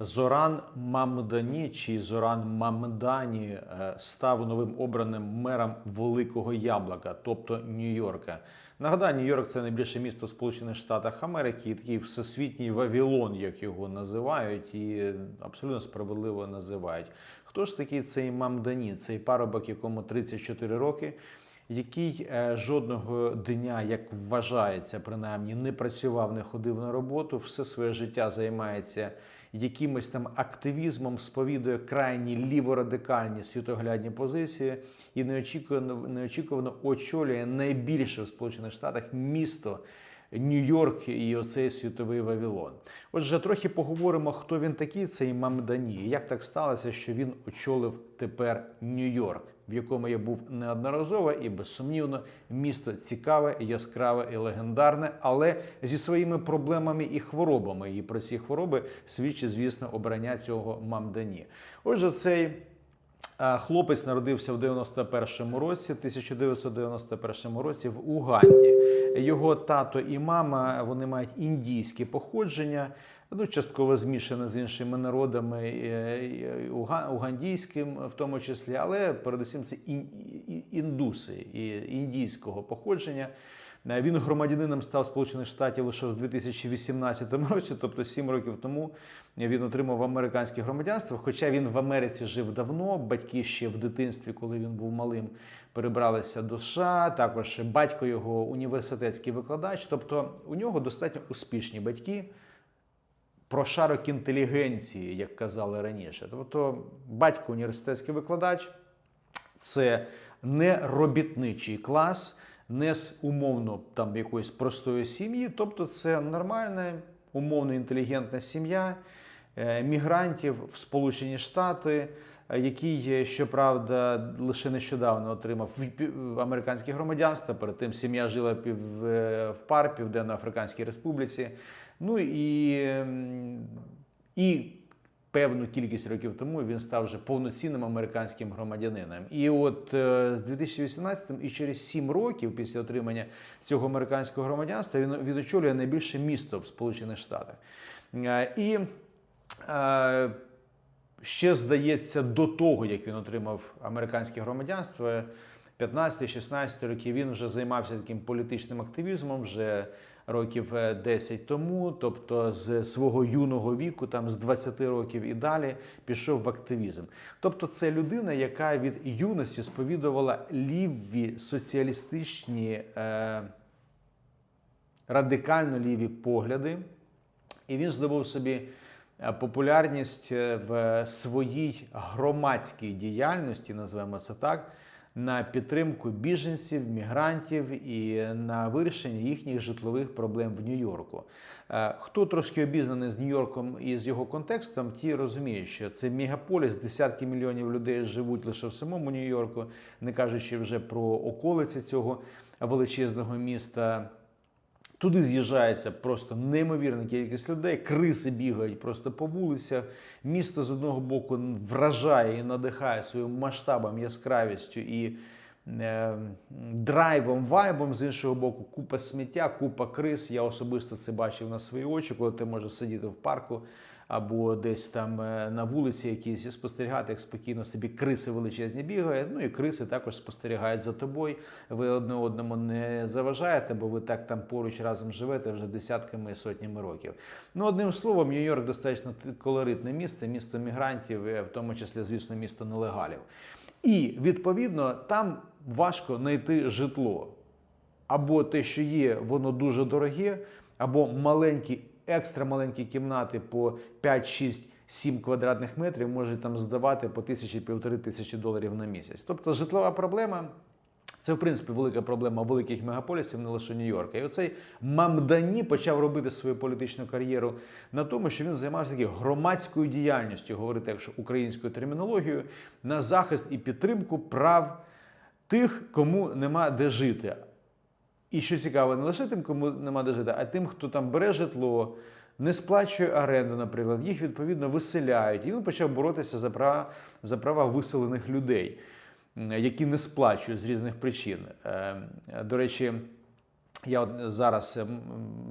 Зоран Мамдані чи Зоран Мамдані е, став новим обраним мером Великого Яблука, тобто Нью-Йорка. Нагадаю, Нью-Йорк це найбільше місто в Сполучених Штатах Америки, і такий всесвітній Вавилон, як його називають, і абсолютно справедливо називають. Хто ж такий цей Мамдані? Цей парубок, якому 34 роки який е, жодного дня, як вважається, принаймні не працював, не ходив на роботу, все своє життя займається якимось там активізмом, сповідує крайні ліворадикальні світоглядні позиції і неочікувано, неочікувано очолює найбільше в Сполучених Штатах місто. Нью-Йорк і оцей світовий Вавилон. Отже, трохи поговоримо, хто він такий, цей Мамдані. Як так сталося, що він очолив тепер Нью-Йорк, в якому я був неодноразово і безсумнівно місто цікаве, яскраве і легендарне, але зі своїми проблемами і хворобами. І про ці хвороби свідчить, звісно, обрання цього Мамдані. Отже, цей. Хлопець народився в 91-му році, 1991 році в Уганді. Його тато і мама вони мають індійське походження, ну частково змішане з іншими народами, е, уга- угандійським в тому числі, але передусім це ін- індуси індійського походження. Е, Він громадянином став Сполучених Штатів лише в 2018 році, тобто 7 років тому він отримав американське громадянство. Хоча він в Америці жив давно, батьки ще в дитинстві, коли він був малим, перебралися до США. Також батько його університетський викладач. Тобто у нього достатньо успішні батьки. Прошарок інтелігенції, як казали раніше. Тобто, батько університетський викладач це не робітничий клас, не з умовно там якоїсь простої сім'ї. Тобто, це нормальна, умовно інтелігентна сім'я е, мігрантів в Сполучені Штати, е, який, е, щоправда, лише нещодавно отримав американське громадянство. Перед тим сім'я жила в ПАР, Південно-Африканській Республіці. Ну і, ем, і певну кількість років тому він став вже повноцінним американським громадянином. І от е, з 2018 і через 7 років після отримання цього американського громадянства він, він очолює найбільше місто в Сполучених Штатах. Е, І е, ще здається, до того, як він отримав американське громадянство, 15-16 років він вже займався таким політичним активізмом вже років е, 10 тому. Тобто з свого юного віку, там з 20 років і далі, пішов в активізм. Тобто, це людина, яка від юності сповідувала ліві соціалістичні. Е, радикально ліві погляди, і він здобув собі е, популярність е, в своїй громадській діяльності, назвемо це так, на підтримку біженців, мігрантів і на вирішення їхніх житлових проблем в Нью-Йорку. Е, Хто трошки обізнаний з Нью-Йорком і з його контекстом, ті розуміють, що це мегаполіс, десятки мільйонів людей живуть лише в самому Нью-Йорку, не кажучи вже про околиці цього величезного міста. Туди з'їжджається просто неймовірна кількість людей. Криси бігають просто по вулицях. Місто з одного боку вражає і надихає своїм масштабом, яскравістю і е, драйвом, вайбом. З іншого боку, купа сміття, купа крис. Я особисто це бачив на свої очі, коли ти можеш сидіти в парку або десь там е, на вулиці якісь і спостерігати, як спокійно собі криси величезні бігають. Ну і криси також спостерігають за тобою. Ви одне одному не заважаєте, бо ви так там поруч разом живете вже десятками і сотнями років. Ну, одним словом, Нью-Йорк достатньо колоритне місце, місто мігрантів, е, в тому числі, звісно, місто нелегалів. І відповідно там важко знайти житло. Або те, що є, воно дуже дороге, або маленькі, екстра маленькі кімнати по 5, 6, 7 квадратних метрів можуть там здавати по тисячі півтори тисячі доларів на місяць. Тобто житлова проблема. Це, в принципі, велика проблема великих мегаполісів, не лише Нью-Йорка. І оцей Мамдані почав робити свою політичну кар'єру на тому, що він займався такою громадською діяльністю, говорити якщо українською термінологією, на захист і підтримку прав тих, кому нема де жити. І що цікаво, не лише тим, кому нема де жити, а тим, хто там бере житло, не сплачує оренду, наприклад, їх відповідно виселяють. І він почав боротися за права, за права виселених людей, які не сплачують з різних причин. Е, До речі, Я от зараз ем,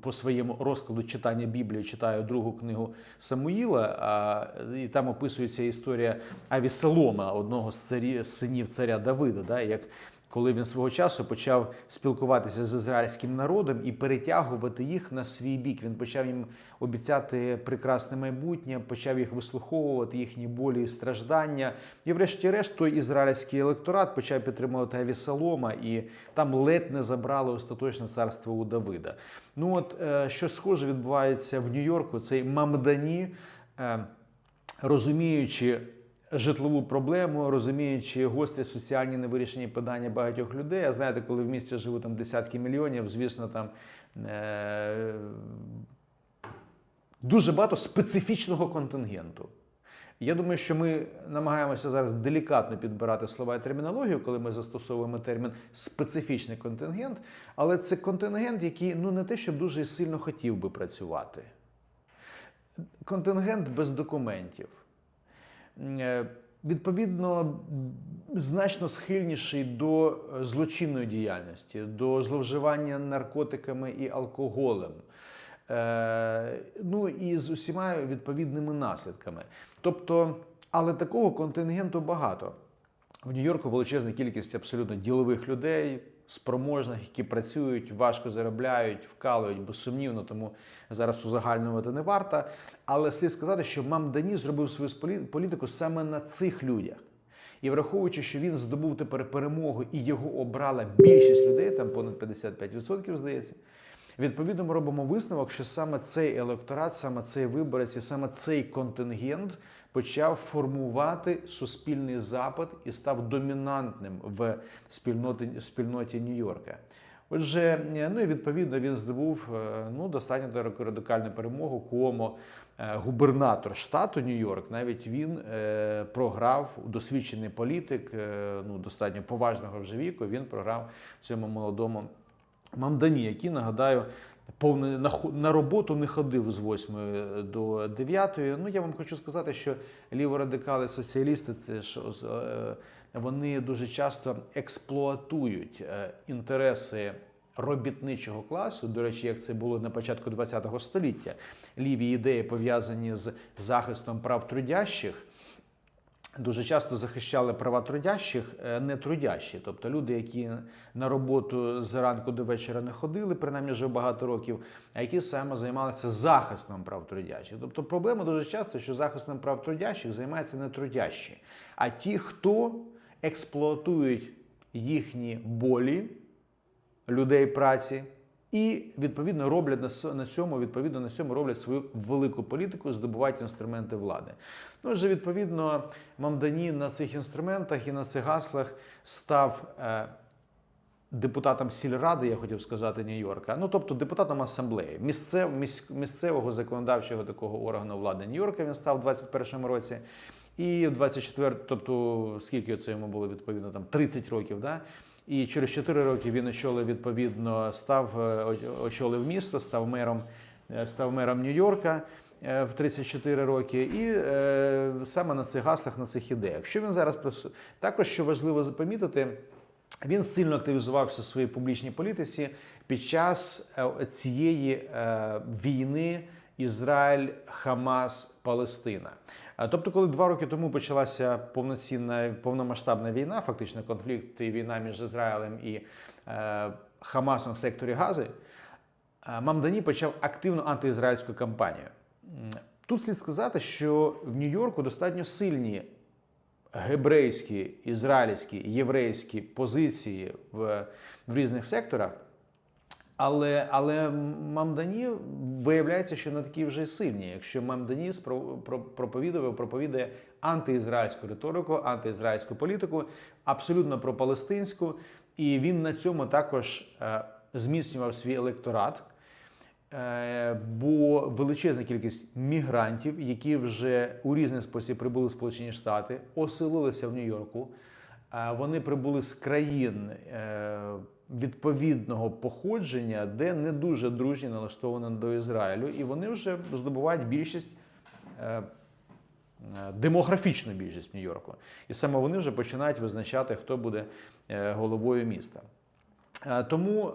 по своєму розкладу читання Біблії читаю другу книгу Самуїла, і там описується історія Авісалома, одного з царі, синів царя Давида, да, як коли він свого часу почав спілкуватися з ізраїльським народом і перетягувати їх на свій бік. Він почав їм обіцяти прекрасне майбутнє, почав їх вислуховувати, їхні болі і страждання. І, врешті-решт, той ізраїльський електорат почав підтримувати Авісалома, і там ледь не забрали остаточне царство у Давида. Ну от е, що схоже відбувається в Нью-Йорку, цей Мамдані. е, Розуміючи житлову проблему, розуміючи гострі соціальні невирішені питання багатьох людей. А знаєте, коли в місті живуть там десятки мільйонів, звісно, там е- дуже багато специфічного контингенту. Я думаю, що ми намагаємося зараз делікатно підбирати слова і термінологію, коли ми застосовуємо термін специфічний контингент, але це контингент, який ну не те, щоб дуже сильно хотів би працювати. Контингент без документів. Е, Відповідно, значно схильніший до злочинної діяльності, до зловживання наркотиками і алкоголем. Е, ну і з усіма відповідними наслідками. Тобто, але такого контингенту багато. В Нью-Йорку величезна кількість абсолютно ділових людей, спроможних, які працюють, важко заробляють, вкалують, безсумнівно, тому зараз узагальнювати не варто. Але слід сказати, що Мамдані зробив свою політику саме на цих людях. І враховуючи, що він здобув тепер перемогу і його обрала більшість людей, там понад 55%, здається. Відповідно, ми робимо висновок, що саме цей електорат, саме цей виборець і саме цей контингент почав формувати суспільний запит і став домінантним в спільноті, спільноті Нью-Йорка. Отже, ну і відповідно він здобув е, ну, достатньо радикальну перемогу. Куомо, е, губернатор штату Нью-Йорк, навіть він е, програв досвідчений політик, е, ну достатньо поважного вже віку. Він програв цьому молодому Мамдані, який, нагадаю, повне на, на роботу не ходив з 8 до 9. Ну, я вам хочу сказати, що ліворадикали соціалісти це з- е, вони дуже часто експлуатують е, інтереси робітничого класу. До речі, як це було на початку ХХ століття. Ліві ідеї пов'язані з захистом прав трудящих дуже часто захищали права трудящих е, не трудящі, тобто люди, які на роботу з ранку до вечора не ходили, принаймні вже багато років, а які саме займалися захистом прав трудящих. Тобто проблема дуже часто, що захистом прав трудящих займаються не трудящі, а ті, хто експлуатують їхні болі людей праці. І відповідно роблять на цьому, відповідно на цьому роблять свою велику політику, здобувають інструменти влади. Ну, отже, відповідно, Мамдані на цих інструментах і на цих гаслах став е, депутатом сільради, я хотів сказати, Нью-Йорка. Ну, тобто депутатом асамблеї, місцев, місцевого законодавчого такого органу влади Нью-Йорка він став у 21-му році. І в 24, тобто скільки це йому було відповідно, там 30 років, да? І через 4 роки він очолив відповідно, став е, очолив місто, став мером, е, став мером Нью-Йорка е, в 34 роки, і е, саме на цих гаслах, на цих ідеях. Що він зараз просу- також що важливо запомітити, він сильно активізувався в своїй публічній політиці під час цієї е, війни Ізраїль, Хамас, Палестина. А, Тобто, коли два роки тому почалася повноцінна повномасштабна війна, фактично конфлікт і війна між Ізраїлем і е, Хамасом в секторі Гази, е, Мамдані почав активну антиізраїльську кампанію. Тут слід сказати, що в Нью-Йорку достатньо сильні гебрейські, ізраїльські, єврейські позиції в, в різних секторах. Але, але Мамдані виявляється, що не такі вже сильні. Якщо Мамдані проповідував, проповідує антиізраїльську риторику, антиізраїльську політику, абсолютно пропалестинську, і він на цьому також е, зміцнював свій електорат. Е, Бо величезна кількість мігрантів, які вже у різний спосіб прибули в Сполучені Штати, оселилися в Нью-Йорку. Е, Вони прибули з країн відповідного походження, де не дуже дружні налаштовані до Ізраїлю, і вони вже здобувають більшість. е, е, Демографічну більшість в Нью-Йорку. І саме вони вже починають визначати, хто буде е, головою міста. Тому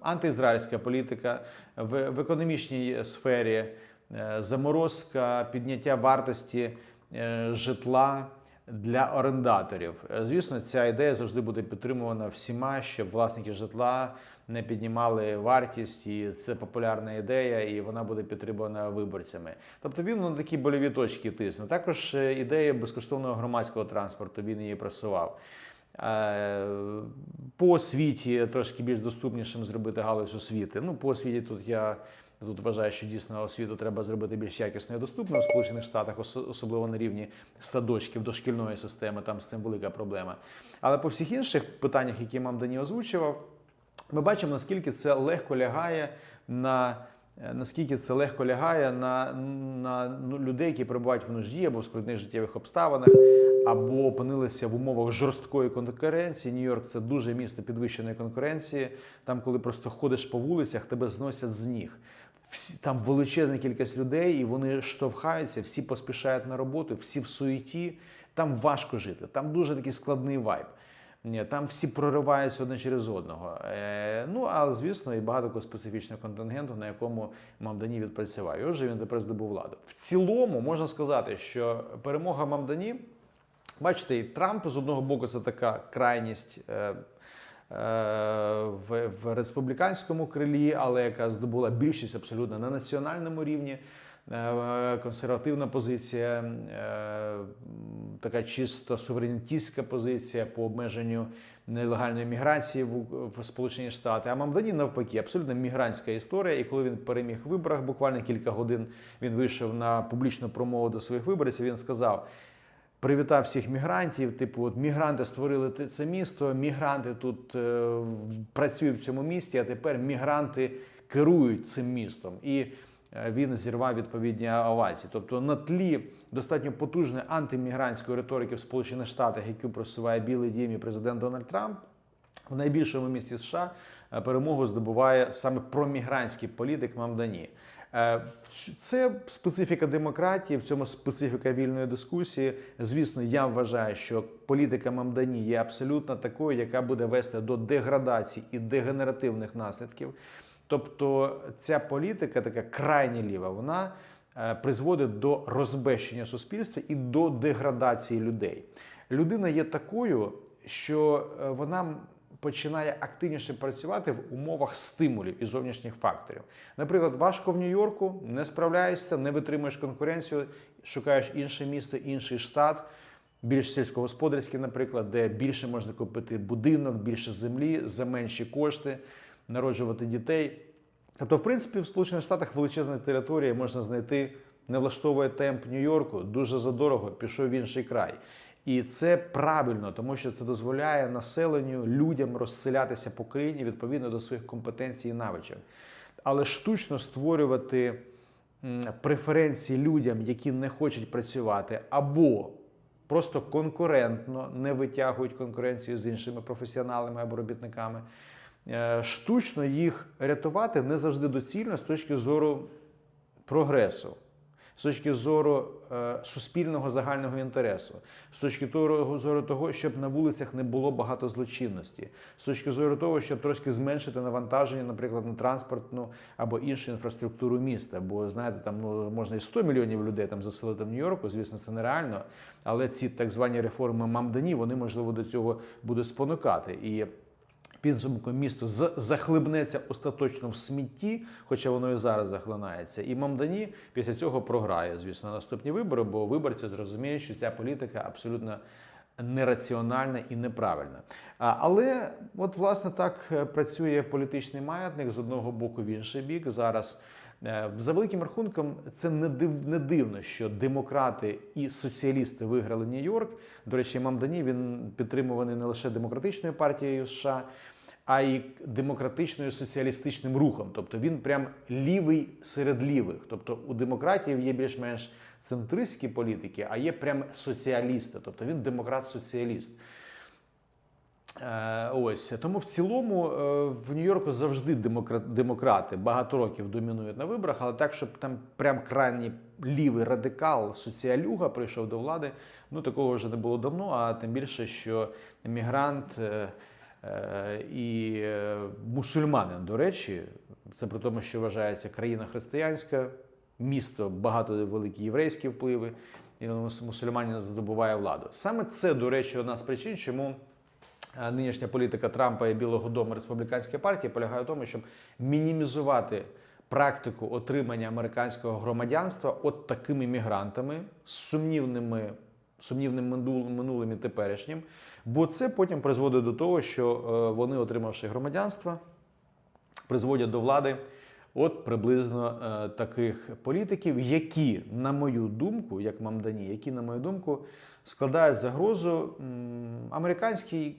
антиізраїльська політика в, економічній сфері, заморозка, підняття вартості житла для орендаторів. Е, Звісно, ця ідея завжди буде підтримувана всіма, щоб власники житла не піднімали вартість, і це популярна ідея, і вона буде підтримана виборцями. Тобто він на такі больові точки тисне. Також е, ідея безкоштовного громадського транспорту він її просував. Е, По освіті трошки більш доступнішим зробити галузь освіти. Ну, по освіті тут я тут вважаю, що дійсно освіту треба зробити більш якісною і доступною в Сполучених Штатах, особливо на рівні садочків, дошкільної системи, там з цим велика проблема. Але по всіх інших питаннях, які Мамдані озвучував, ми бачимо, наскільки це легко лягає на. е, Наскільки це легко лягає на, на ну, людей, які перебувають в нужді або в складних життєвих обставинах, або опинилися в умовах жорсткої конкуренції. Нью-Йорк це дуже місто підвищеної конкуренції. Там, коли просто ходиш по вулицях, тебе зносять з ніг. Всі там величезна кількість людей, і вони штовхаються, всі поспішають на роботу, всі в суеті. Там важко жити. Там дуже такий складний вайб. Там всі прориваються одне через одного. Е, ну, а звісно, і багато такого специфічного контингенту, на якому Мамдані відпрацював. І отже, він тепер здобув владу. В цілому можна сказати, що перемога Мамдані, бачите, і Трамп з одного боку це така крайність. Е, в, в республіканському крилі, але яка здобула більшість абсолютно на національному рівні. Е, Консервативна позиція, е, така чисто суверенітістська позиція по обмеженню нелегальної міграції в, в Сполучені Штати. А Мамдані навпаки, абсолютно мігрантська історія. І коли він переміг в виборах, буквально кілька годин він вийшов на публічну промову до своїх виборців. Він сказав: привітав всіх мігрантів. Типу, от мігранти створили це місто, мігранти тут е, працюють в цьому місті, а тепер мігранти керують цим містом. І е, він зірвав відповідні овації. Тобто на тлі достатньо потужної антимігрантської риторики в Сполучених Штатах, яку просуває Білий Дім і президент Дональд Трамп. В найбільшому місті США е, перемогу здобуває саме промігрантський політик Мамдані. Е, Це специфіка демократії, в цьому специфіка вільної дискусії. Звісно, я вважаю, що політика Мамдані є абсолютно такою, яка буде вести до деградації і дегенеративних наслідків. Тобто ця політика, така крайня ліва, вона е, призводить до розбещення суспільства і до деградації людей. Людина є такою, що е, вона починає активніше працювати в умовах стимулів і зовнішніх факторів. Наприклад, важко в Нью-Йорку, не справляєшся, не витримуєш конкуренцію, шукаєш інше місто, інший штат. Більш сільськогосподарський, наприклад, де більше можна купити будинок, більше землі за менші кошти, народжувати дітей. Тобто, в принципі, в Сполучених Штатах величезна територія можна знайти, не влаштовує темп Нью-Йорку, дуже задорого, пішов в інший край. І це правильно, тому що це дозволяє населенню, людям розселятися по країні відповідно до своїх компетенцій і навичок. Але штучно створювати преференції людям, які не хочуть працювати, або просто конкурентно не витягують конкуренцію з іншими професіоналами або робітниками. Е, Штучно їх рятувати не завжди доцільно з точки зору прогресу, з точки зору е, суспільного загального інтересу, з точки зору зору того, щоб на вулицях не було багато злочинності, з точки зору того, щоб трошки зменшити навантаження, наприклад, на транспортну або іншу інфраструктуру міста. Бо знаєте, там ну можна і 100 мільйонів людей там заселити в Нью-Йорку, звісно, це нереально. Але ці так звані реформи Мамдані, вони можливо до цього будуть спонукати. І підсумку місто захлибнеться остаточно в смітті, хоча воно і зараз захлинається. І Мамдані після цього програє, звісно, наступні вибори, бо виборці зрозуміють, що ця політика абсолютно нераціональна і неправильна. Але от власне так е, працює політичний маятник з одного боку в інший бік. Зараз е, за великим рахунком це не див не дивно, що демократи і соціалісти виграли Нью-Йорк. До речі, Мамдані він підтримуваний не лише демократичною партією США. А й демократичною соціалістичним рухом, тобто він прям лівий серед лівих. Тобто у демократів є більш-менш центристські політики, а є прям соціалісти, тобто він демократ-соціаліст. Е, Ось тому в цілому е, в Нью-Йорку завжди демокра- демократи багато років домінують на виборах, але так, щоб там прям крайній лівий радикал, соціалюга прийшов до влади, ну такого вже не було давно. А тим більше, що мігрант, е, і е, мусульманин, до речі, це при тому, що вважається країна християнська, місто багато великі єврейські впливи, і мус- мусульманин здобуває владу. Саме це, до речі, одна з причин, чому е, нинішня політика Трампа і Білого Дому республіканської партії полягає в тому, щоб мінімізувати практику отримання американського громадянства от такими мігрантами з сумнівними. Сумнівним минулим і теперішнім, бо це потім призводить до того, що е, вони, отримавши громадянство, призводять до влади от приблизно е, таких політиків, які, на мою думку, як Мамдані, які, на мою думку, складають загрозу американській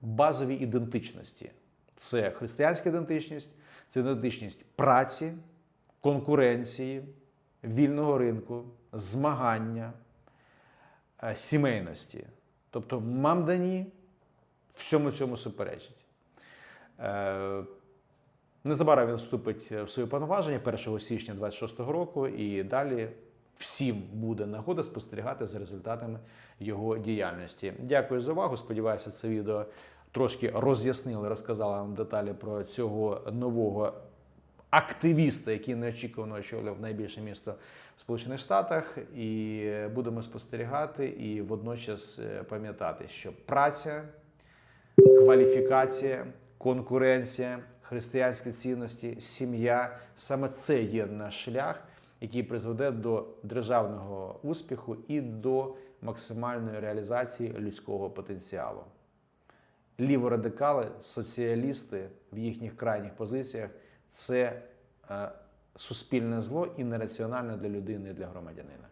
базовій ідентичності. Це християнська ідентичність, це ідентичність праці, конкуренції, вільного ринку, змагання, сімейності. Тобто Мамдані всьому цьому суперечить. Е, Незабаром він вступить в свої повноваження 1 січня 26 року, і далі всім буде нагода спостерігати за результатами його діяльності. Дякую за увагу. Сподіваюся, це відео трошки роз'яснили, розказали вам деталі про цього нового активіста, який неочікувано очолював найбільше місто в Сполучених Штатах. І будемо спостерігати і водночас е, пам'ятати, що праця кваліфікація, конкуренція, християнські цінності, сім'я саме це є наш шлях, який призведе до державного успіху і до максимальної реалізації людського потенціалу. Ліворадикали, соціалісти в їхніх крайніх позиціях це е, суспільне зло і нераціонально для людини і для громадянина.